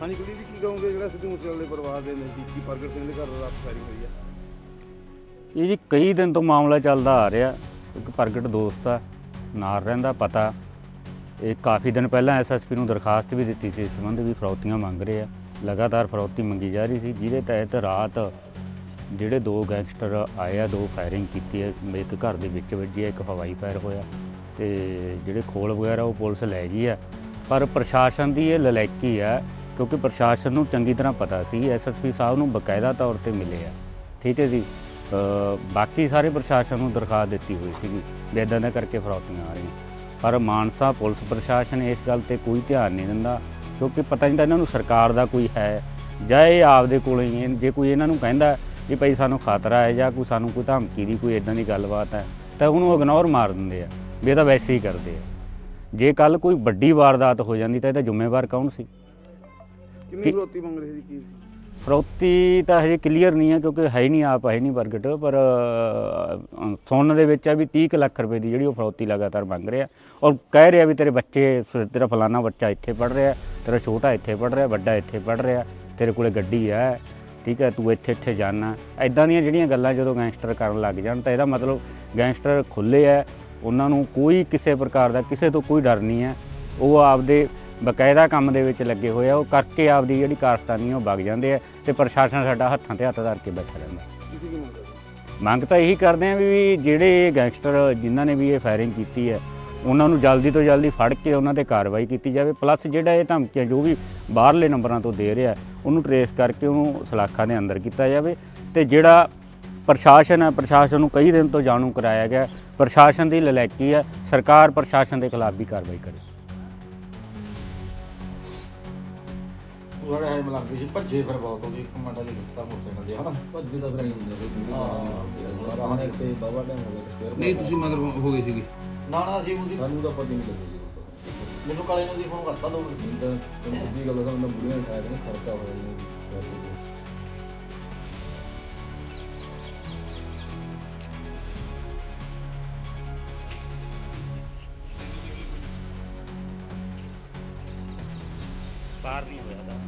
ਹਾਂਜੀ ਕੁਲਦੀਪ ਜੀ, ਕੀ ਕਹੋਗੇ ਜਿਹੜਾ ਸਿੱਧੂ ਮੂਸੇਵਾਲੇ ਦੇ ਪਰਿਵਾਰ ਦੇ ਨਜ਼ਦੀਕੀ ਪ੍ਰਗਟ ਸਿੰਘ ਦੇ ਘਰ ਰਾਤ ਫਾਇਰਿੰਗ ਹੋਈ ਆ? ਇਹ ਜੀ ਕਈ ਦਿਨ ਤੋਂ ਮਾਮਲਾ ਚੱਲਦਾ ਆ ਰਿਹਾ, ਇੱਕ ਪ੍ਰਗਟ ਦੋਸਤ ਆ, ਨਾਲ ਰਹਿੰਦਾ ਪਤਾ। ਇਹ ਕਾਫੀ ਦਿਨ ਪਹਿਲਾਂ ਐਸਐਸਪੀ ਨੂੰ ਦਰਖਾਸਤ ਵੀ ਦਿੱਤੀ ਸੀ ਇਸ ਸੰਬੰਧ ਵੀ ਫਰੌਤੀਆਂ ਮੰਗ ਰਹੇ ਆ। ਲਗਾਤਾਰ ਫਰੌਤੀ ਮੰਗੀ ਜਾ ਰਹੀ ਸੀ, ਜਿਹਦੇ ਤਹਿਤ ਰਾਤ ਜਿਹੜੇ ਦੋ ਗੈਂਗਸਟਰ ਆਏ ਆ, ਦੋ ਫਾਇਰਿੰਗ ਕੀਤੀ ਹੈ ਇੱਕ ਘਰ ਦੇ ਵਿੱਚ ਵੱਜੀ ਹੈ ਇੱਕ ਹਵਾਈ ਫਾਇਰ ਹੋਇਆ ਤੇ ਜਿਹੜੇ ਖੋਲ ਵਗੈਰਾ ਉਹ ਪੁਲਿਸ ਲੈ ਗਈ ਆ। ਪਰ ਪ੍ਰਸ਼ਾਸਨ ਦੀ ਇਹ ਲਲੈਕੀ ਆ ਕਿਉਂਕਿ ਪ੍ਰਸ਼ਾਸਨ ਨੂੰ ਚੰਗੀ ਤਰ੍ਹਾਂ ਪਤਾ ਸੀ ਐਸਐਸਪੀ ਸਾਹਿਬ ਨੂੰ ਬਕਾਇਦਾ ਤੌਰ ਤੇ ਮਿਲੇ ਆ। ਠੀਕ ਹੈ ਜੀ? ਬਾਕੀ ਸਾਰੇ ਪ੍ਰਸ਼ਾਸਨ ਨੂੰ ਦਰਖਾਸਤ ਦਿੱਤੀ ਹੋਈ ਸੀਗੀ ਵੀ ਇੱਦਾਂ ਦਾ ਕਰਕੇ ਫਰੌਤੀਆਂ ਆ ਰਹੀਆਂ। ਪਰ ਮਾਨਸਾ ਪੁਲਿਸ ਪ੍ਰਸ਼ਾਸਨ ਇਸ ਗੱਲ ਤੇ ਕੋਈ ਧਿਆਨ ਨਹੀਂ ਦਿੰਦਾ, ਕਿਉਂਕਿ ਪਤਾ ਨਹੀਂ ਤਾਂ ਇਹਨਾਂ ਨੂੰ ਸਰਕਾਰ ਦਾ ਕੋਈ ਹੈ, ਜਾਂ ਇਹ ਆਪਦੇ ਕੋਲ ਹੀ ਜੇ ਕੋਈ ਇਹਨਾਂ ਨੂੰ ਕਹਿੰਦਾ ਵੀ ਭਾਈ ਸਾਨੂੰ ਖਤਰਾ ਹੈ ਜਾਂ ਕੋਈ ਸਾਨੂੰ ਕੋਈ ਧਮਕੀ ਦੀ ਕੋਈ ਇਦਾਂ ਦੀ ਗੱਲਬਾਤ ਹੈ, ਤਾਂ ਉਹਨੂੰ ਇਗਨੋਰ ਮਾਰ ਦਿੰਦੇ ਆ, ਵੀ ਇਹ ਤਾਂ ਵੈਸੇ ਹੀ ਕਰਦੇ ਆ। ਜੇ ਕੱਲ ਕੋਈ ਵੱਡੀ ਵਾਰਦਾਤ ਹੋ ਜਾਂਦੀ ਤਾਂ ਇਹਦਾ ਜ਼ਿੰਮੇਵਾਰ ਕੌਣ ਸੀ? ਕਿੰਨੀ ਫਰੋਤੀ ਮੰਗ ਰਹੇ ਸੀ ਕੀ? ਫਰੌਤੀ ਤਾਂ ਹਜੇ ਕਲੀਅਰ ਨਹੀਂ ਹੈ ਕਿਉਂਕਿ ਹੈ ਹੀ ਨਹੀਂ ਆਪ ਹੈ ਨਹੀਂ ਪ੍ਰਗਟ ਪਰ ਸੁਣਨ ਦੇ ਵਿੱਚ ਆ ਵੀ 30 ਕੁ ਲੱਖ ਰੁਪਏ ਦੀ ਜਿਹੜੀ ਉਹ ਫਰੌਤੀ ਲਗਾਤਾਰ ਮੰਗ ਰਿਹਾ। ਔਰ ਕਹਿ ਰਿਹਾ ਵੀ ਤੇਰੇ ਬੱਚੇ ਤੇਰਾ ਫਲਾਨਾ ਬੱਚਾ ਇੱਥੇ ਪੜ ਰਿਹਾ ਤੇਰਾ ਛੋਟਾ ਇੱਥੇ ਪੜ ਰਿਹਾ ਵੱਡਾ ਇੱਥੇ ਪੜ ਰਿਹਾ ਤੇਰੇ ਕੋਲੇ ਗੱਡੀ ਹੈ ਠੀਕ ਹੈ ਤੂੰ ਇੱਥੇ ਇੱਥੇ ਜਾਣਾ ਐਦਾਂ ਦੀਆਂ ਜਿਹੜੀਆਂ ਗੱਲਾਂ ਜਦੋਂ ਗੈਂਗਸਟਰ ਕਰਨ ਲੱਗ ਜਾਣ ਤਾਂ ਇਹਦਾ ਮਤਲਬ ਗੈਂਗਸਟਰ ਖੁੱਲੇ ਹੈ ਉਹਨਾਂ ਨੂੰ ਕੋਈ ਕਿਸੇ ਪ੍ਰਕਾਰ ਦਾ ਕਿਸੇ ਤੋਂ ਕੋਈ ਡਰ ਨਹੀਂ ਹੈ। ਉਹ ਆਪਦੇ ਬਕਾਇਦਾ ਕੰਮ ਦੇ ਵਿੱਚ ਲੱਗੇ ਹੋਏ ਆ ਉਹ ਕਰਕੇ ਆਪਦੀ ਜਿਹੜੀ ਕਾਰਸਤਾਨੀ ਉਹ ਵਗ ਜਾਂਦੇ ਆ ਤੇ ਪ੍ਰਸ਼ਾਸਨ ਸਾਡਾ ਹੱਥਾਂ ਤੇ ਹੱਥ ਧਰ ਕੇ ਬੈਠਾ ਰਹਿੰਦਾ ਤੁਸੀਂ ਕੀ ਮੰਗ ਕਰਦੇ ਹੋ? ਮੰਗ ਤਾਂ ਇਹੀ ਕਰਦੇ ਆ ਵੀ ਜਿਹੜੇ ਗੈਂਗਸਟਰ ਜਿਨ੍ਹਾਂ ਨੇ ਵੀ ਇਹ ਫਾਇਰਿੰਗ ਕੀਤੀ ਹੈ ਉਹਨਾਂ ਨੂੰ ਜਲਦੀ ਤੋਂ ਜਲਦੀ ਫੜ ਕੇ ਉਹਨਾਂ ਤੇ ਕਾਰਵਾਈ ਕੀਤੀ ਜਾਵੇ ਪਲੱਸ ਜਿਹੜਾ ਇਹ ਧਮਕੀਆਂ ਜੋ ਵੀ ਬਾਹਰਲੇ ਨੰਬਰਾਂ ਤੋਂ ਦੇ ਰਿਹਾ ਉਹਨੂੰ ਟਰੇਸ ਕਰਕੇ ਉਹਨੂੰ ਸਲਾਖਾਂ ਦੇ ਅੰਦਰ ਕੀਤਾ ਜਾਵੇ ਤੇ ਜਿਹੜਾ ਪ੍ਰਸ਼ਾਸਨ ਹੈ ਪ੍ਰਸ਼ਾਸਨ ਨੂੰ ਕਈ ਦਿਨ ਤੋਂ ਜਾਣੂ ਕਰਾਇਆ ਗਿਆ ਪ੍ਰਸ਼ਾਸਨ ਦੀ ਲਲੈਕੀ ਹੈ ਸਰਕਾਰ ਪ੍ਰਸ਼ਾਸਨ ਦੇ ਖਿਲਾਫ ਵੀ ਕਾਰਵਾਈ ਕਰੇ ਉਹ ਸਾਡੇ ਹੈ ਮਲੰਗ ਸੀ ਭੱਜੇ ਫਿਰ ਬਹੁਤ ਹੋ ਗਈ ਕਮਾਂਡਾ ਦੀ ਰਸਤਾ ਮੋਟਰਸਾਈਕਲ ਦੇ ਹਨਾ? ਭੱਜੇ ਤਾਂ ਫਿਰ ਨਹੀਂ ਹੁੰਦੇ ਰਾਹ ਨੇ ਤੇ ਬਾਬਾ ਟਾਈਮ ਹੋ ਗਿਆ ਫਿਰ ਨਹੀਂ ਤੁਸੀਂ ਮਗਰ ਹੋ ਗਏ ਸੀਗੇ। ਨਾ ਨਾ ਸੀ ਉਹਦੀ ਸਾਨੂੰ ਤਾਂ ਪਤਾ ਹੀ ਨਹੀਂ ਲੱਗਿਆ ਜੀ ਮੈਨੂੰ ਕਾਲੇ ਨੂੰ ਦੀ ਫੋਨ ਕਰਤਾ ਲੋਕ। ਤਾਂ ਤੁਹਾਨੂੰ ਸਿੱਧੀ ਗੱਲ ਦੱਸਾਂ ਮੈਂ ਬੁੜੀਆਂ ਸ਼ਾਇਦ ਨਹੀਂ ਖਰਚਾ ਹੋਇਆ ਜੀ। ਪਾਰ ਨਹੀਂ ਹੋਇਆ